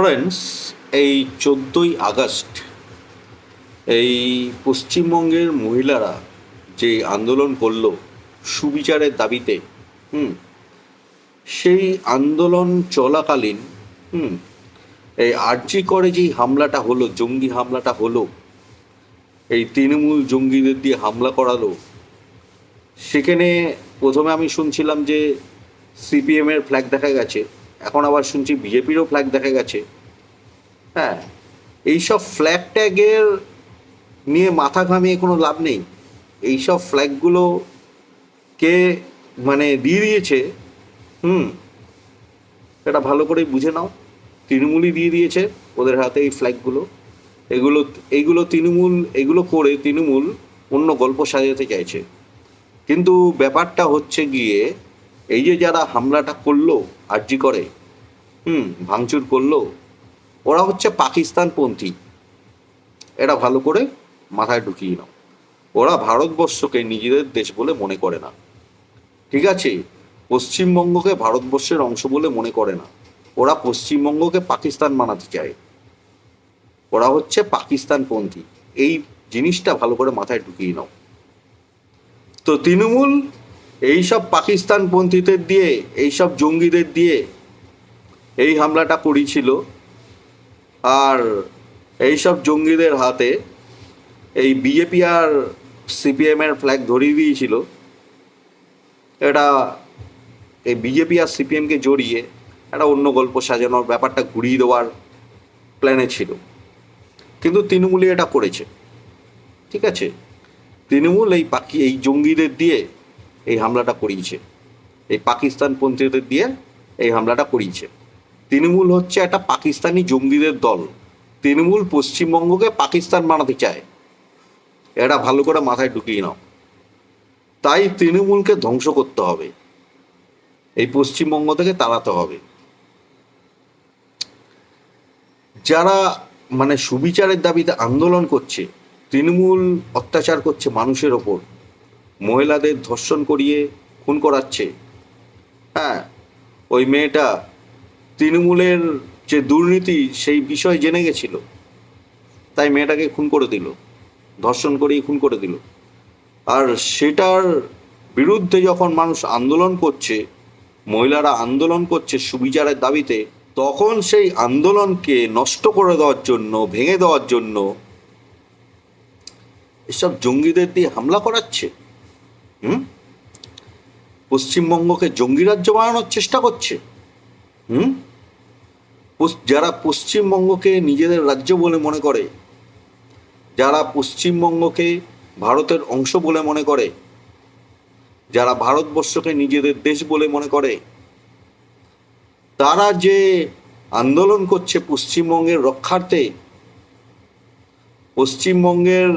Friends এই চোদ্দোই August এই পশ্চিমবঙ্গের মহিলারা যে আন্দোলন করল সুবিচারের দাবিতে, হুম, সেই আন্দোলন চলাকালীন, হুম, এই আর্জি করে যেই হামলাটা হলো, জঙ্গি হামলাটা হলো, এই তৃণমূল জঙ্গিদের দিয়ে হামলা করালো, সেখানে প্রথমে আমি শুনছিলাম যে সিপিএমের ফ্ল্যাগ দেখা গেছে। এখন আবার শুনছি বিজেপিরও ফ্ল্যাগ দেখা গেছে। হ্যাঁ এইসব ফ্ল্যাগ ট্যাগের নিয়ে মাথা ঘামিয়ে কোনো লাভ নেই। এইসব ফ্ল্যাগগুলো কে মানে দিয়ে দিয়েছে, হুম এটা ভালো করে বুঝে নাও। তৃণমূলই দিয়ে দিয়েছে ওদের হাতে এই ফ্ল্যাগগুলো এগুলো, এইগুলো তৃণমূল, এগুলো করে তৃণমূল অন্য গল্প সাজাতে চাইছে। কিন্তু ব্যাপারটা হচ্ছে গিয়ে এই যে যারা হামলাটা করল, আর্জি করে, হুম, ভাঙচুর করল, ওরা হচ্ছে পাকিস্তানপন্থী। এটা ভালো করে মাথায় ঢুকিয়ে নাও। ওরা ভারতবর্ষকে নিজেদের দেশ বলে মনে করে না। ঠিক আছে? পশ্চিমবঙ্গকে ভারতবর্ষের অংশ বলে মনে করে না। ওরা পশ্চিমবঙ্গকে পাকিস্তান বানাতে চায়। ওরা হচ্ছে পাকিস্তানপন্থী। এই জিনিসটা ভালো করে মাথায় ঢুকিয়ে নাও। তো তৃণমূল এইসব পাকিস্তানপন্থীদের দিয়ে, এইসব জঙ্গিদের দিয়ে এই হামলাটা করেছিল। আর এইসব জঙ্গিদের হাতে এই বিজেপি আর সিপিএমের ফ্ল্যাগ ধরিয়ে দিয়েছিল। এটা এই বিজেপি আর সিপিএমকে জড়িয়ে একটা অন্য গল্প সাজানোর ব্যাপারটা ঘুরিয়ে দেওয়ার প্ল্যানে ছিল। কিন্তু তৃণমূলই এটা করেছে। ঠিক আছে? তৃণমূল এই পাকি এই জঙ্গিদের দিয়ে এই হামলাটা করিয়েছে। এই পাকিস্তান পাকিস্তানপন্থীদের দিয়ে এই হামলাটা করিয়েছে। তৃণমূল হচ্ছে একটা পাকিস্তানি জঙ্গিদের দল। তৃণমূল পশ্চিমবঙ্গকে পাকিস্তান বানাতে চায়। এটা ভালো করে মাথায় ঢুকিয়ে নাও। তাই তৃণমূলকে ধ্বংস করতে হবে। এই পশ্চিমবঙ্গ থেকে তাড়াতে হবে। যারা মানে সুবিচারের দাবিতে আন্দোলন করছে, তৃণমূল অত্যাচার করছে মানুষের ওপর মহিলাদের ধর্ষণ করিয়ে খুন করাচ্ছে। হ্যাঁ ওই মেয়েটা তৃণমূলের যে দুর্নীতি সেই বিষয় জেনে গেছিল। তাই মেয়েটাকে খুন করে দিল, ধর্ষণ করিয়ে খুন করে দিল। আর সেটার বিরুদ্ধে যখন মানুষ আন্দোলন করছে, মহিলারা আন্দোলন করছে সুবিচারের দাবিতে, তখন সেই আন্দোলনকে নষ্ট করে দেওয়ার জন্য, ভেঙে দেওয়ার জন্য এসব জঙ্গিদের দিয়ে হামলা করাচ্ছে। হুম? পশ্চিমবঙ্গকে জঙ্গি রাজ্য বানানোর চেষ্টা করছে। হুম? যারা পশ্চিমবঙ্গকে নিজেদের রাজ্য বলে মনে করে, যারা পশ্চিমবঙ্গকে ভারতের অংশ বলে মনে করে, যারা ভারতবর্ষকে নিজেদের দেশ বলে মনে করে, তারা যে আন্দোলন করছে পশ্চিমবঙ্গের রক্ষার্থে, পশ্চিমবঙ্গের,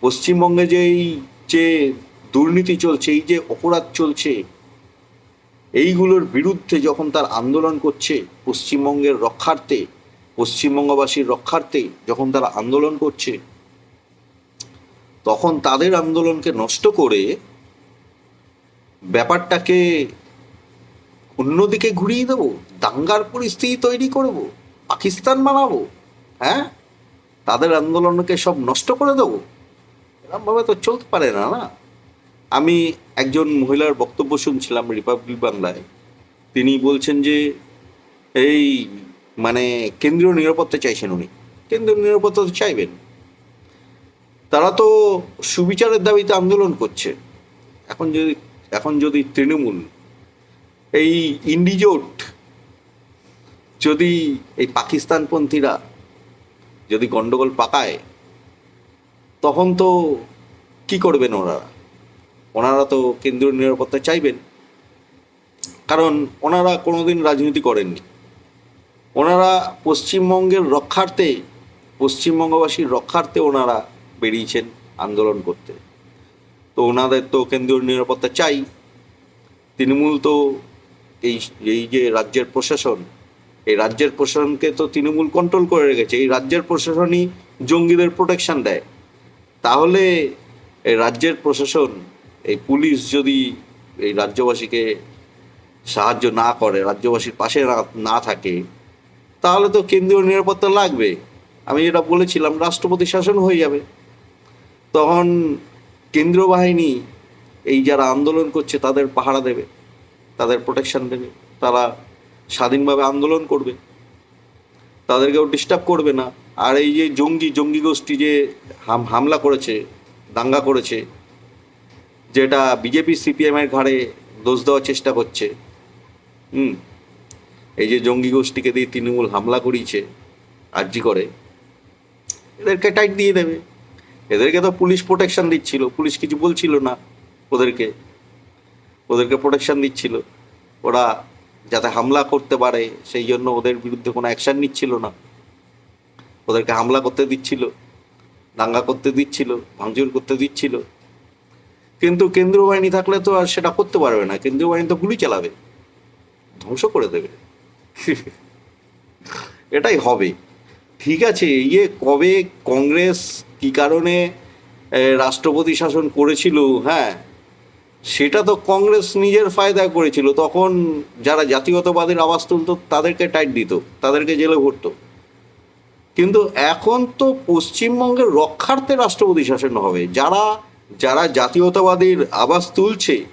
পশ্চিমবঙ্গে যেই যে দুর্নীতি চলছে, এই যে অপরাধ চলছে, এইগুলোর বিরুদ্ধে যখন তার আন্দোলন করছে পশ্চিমবঙ্গের রক্ষার্থে, পশ্চিমবঙ্গবাসীর রক্ষার্থে যখন তারা আন্দোলন করছে, তখন তাদের আন্দোলনকে নষ্ট করে ব্যাপারটাকে অন্যদিকে ঘুরিয়ে দেবো, দাঙ্গার পরিস্থিতি তৈরি করব, পাকিস্তান বানাবো হ্যাঁ? তাদের আন্দোলনকে সব নষ্ট করে দেবো। এরকমভাবে তো চলতে পারে না না? আমি একজন মহিলার বক্তব্য শুনছিলাম রিপাবলিক বাংলায়। তিনি বলছেন যে, এই মানে কেন্দ্রীয় নিরাপত্তা চাইছেন উনি। কেন্দ্রীয় নিরাপত্তা চাইবেন। তারা তো সুবিচারের দাবিতে আন্দোলন করছে। এখন যদি এখন যদি তৃণমূল, এই ইন্ডিজোট, যদি এই পাকিস্তানপন্থীরা যদি গন্ডগোল পাকায়, তখন তো কি করবেন ওনারা ওনারা তো কেন্দ্রীয় নিরাপত্তা চাইবেন। কারণ ওনারা কোনোদিন রাজনীতি করেননি। ওনারা পশ্চিমবঙ্গের রক্ষার্থে, পশ্চিমবঙ্গবাসীর রক্ষার্থে ওনারা বেরিয়েছেন আন্দোলন করতে। তো ওনাদের তো কেন্দ্রীয় নিরাপত্তা চাই। তৃণমূল তো এই এই যে রাজ্যের প্রশাসন, এই রাজ্যের প্রশাসনকে তো তৃণমূল কন্ট্রোল করে রেখেছে। এই রাজ্যের প্রশাসনই জঙ্গিদের প্রোটেকশন দেয়। তাহলে এই রাজ্যের প্রশাসন এই পুলিশ যদি এই রাজ্যবাসীকে সাহায্য না করে, রাজ্যবাসীর পাশে না থাকে, তাহলে তো কেন্দ্রীয় নিরাপত্তা লাগবে। আমি যেটা বলেছিলাম, রাষ্ট্রপতি শাসন হয়ে যাবে। তখন কেন্দ্রীয় বাহিনী এই যারা আন্দোলন করছে, তাদের পাহারা দেবে, তাদের প্রোটেকশন দেবে, তারা স্বাধীনভাবে আন্দোলন করবে। তাদেরকেও ডিস্টার্ব করবে না। আর এই যে জঙ্গি জঙ্গি গোষ্ঠী যে হাম, হামলা করেছে, দাঙ্গা করেছে যেটা বিজেপি সিপিএমের ঘাড়ে দোষ দেওয়ার চেষ্টা করছে। হুম। এই যে জঙ্গি গোষ্ঠীকে দিয়ে তৃণমূল হামলা করিয়েছে আর্জি করে? এদেরকে টাইট দিয়ে দেবে। এদেরকে তো পুলিশ প্রোটেকশন দিচ্ছিল। পুলিশ কিছু বলছিল না ওদেরকে। ওদেরকে প্রোটেকশন দিচ্ছিল। ওরা যাতে হামলা করতে পারে, সেই জন্য ওদের বিরুদ্ধে কোনো অ্যাকশন নিচ্ছিল না। ওদেরকে হামলা করতে দিচ্ছিল, দাঙ্গা করতে দিচ্ছিল, ভাঙচুর করতে দিচ্ছিল। কিন্তু কেন্দ্রীয় বাহিনী থাকলে তো আর সেটা করতে পারবে না। কেন্দ্রীয় বাহিনী তো গুলি চালাবে। ধ্বংস করে দেবে। এটাই হবে। ঠিক আছে ইয়ে কবে কংগ্রেস কি কারণে রাষ্ট্রপতি শাসন করেছিল হ্যাঁ সেটা তো কংগ্রেস নিজের ফায়দা করেছিল। তখন যারা জাতীয়তাবাদের আওয়াজ তুলতো, তাদেরকে টাইট দিত, তাদেরকে জেলে ভরতো। কিন্তু এখন তো পশ্চিমবঙ্গের রক্ষার্থে রাষ্ট্রপতি শাসন হবে। যারা যারা জাতীয়তাবাদীর আবাস তুলছে,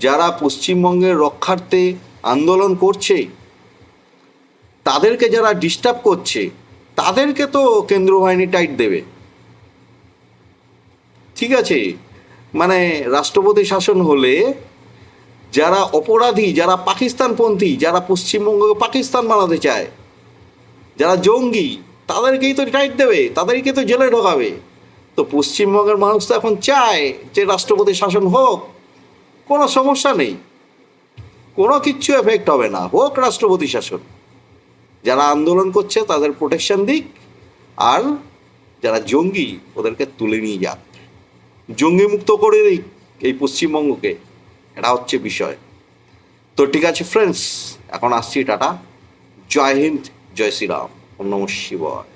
যারা পশ্চিমবঙ্গের রক্ষার্থে আন্দোলন করছে, তাদেরকে যারা ডিস্টার্ব করছে, তাদেরকে তো কেন্দ্র বাহিনী টাইট দেবে। ঠিক আছে? মানে রাষ্ট্রপতি শাসন হলে যারা অপরাধী, যারা পাকিস্তানপন্থী, যারা পশ্চিমবঙ্গকে পাকিস্তান বানাতে চায়, যারা জঙ্গি, তাদেরকেই তো টাইট দেবে তাদেরকে তো জেলে ঢোকাবে। তো পশ্চিমবঙ্গের মানুষ তো এখন চায় যে রাষ্ট্রপতি শাসন হোক। কোনো সমস্যা নেই। কোনো কিচ্ছু এফেক্ট হবে না। হোক রাষ্ট্রপতি শাসন। যারা আন্দোলন করছে তাদের প্রোটেকশন দিক আর যারা জঙ্গি ওদেরকে তুলে নিয়ে যাক। জঙ্গি মুক্ত করে দিক এই পশ্চিমবঙ্গকে। এটা হচ্ছে বিষয়। তো ঠিক আছে ফ্রেন্ডস এখন আসছি টাটা। জয় হিন্দ, জয় শ্রীরাম। নমঃ শিবায়।